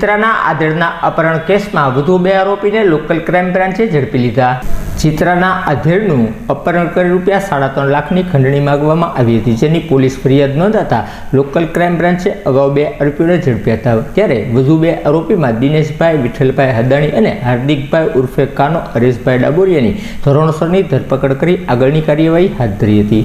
ચિત્રાના આધેડના અપહરણ કેસમાં વધુ બે આરોપીને લોકલ ક્રાઇમ બ્રાન્ચે ઝડપી લીધા. ચિત્રાના આધેડનું અપહરણ કરી રૂપિયા સાડા ત્રણ લાખની ખંડણી માંગવામાં આવી હતી, જેની પોલીસ ફરિયાદ નોંધાતા લોકલ ક્રાઇમ બ્રાન્ચે અગાઉ બે આરોપીઓને ઝડપ્યા હતા. ત્યારે વધુ બે આરોપીમાં દિનેશભાઈ, વિઠ્ઠલભાઈ હદાણી અને હાર્દિકભાઈ ઉર્ફે કાનો હરેશભાઈ ડાબોરિયાની ધોરણસરની ધરપકડ કરી આગળની કાર્યવાહી હાથ ધરી હતી.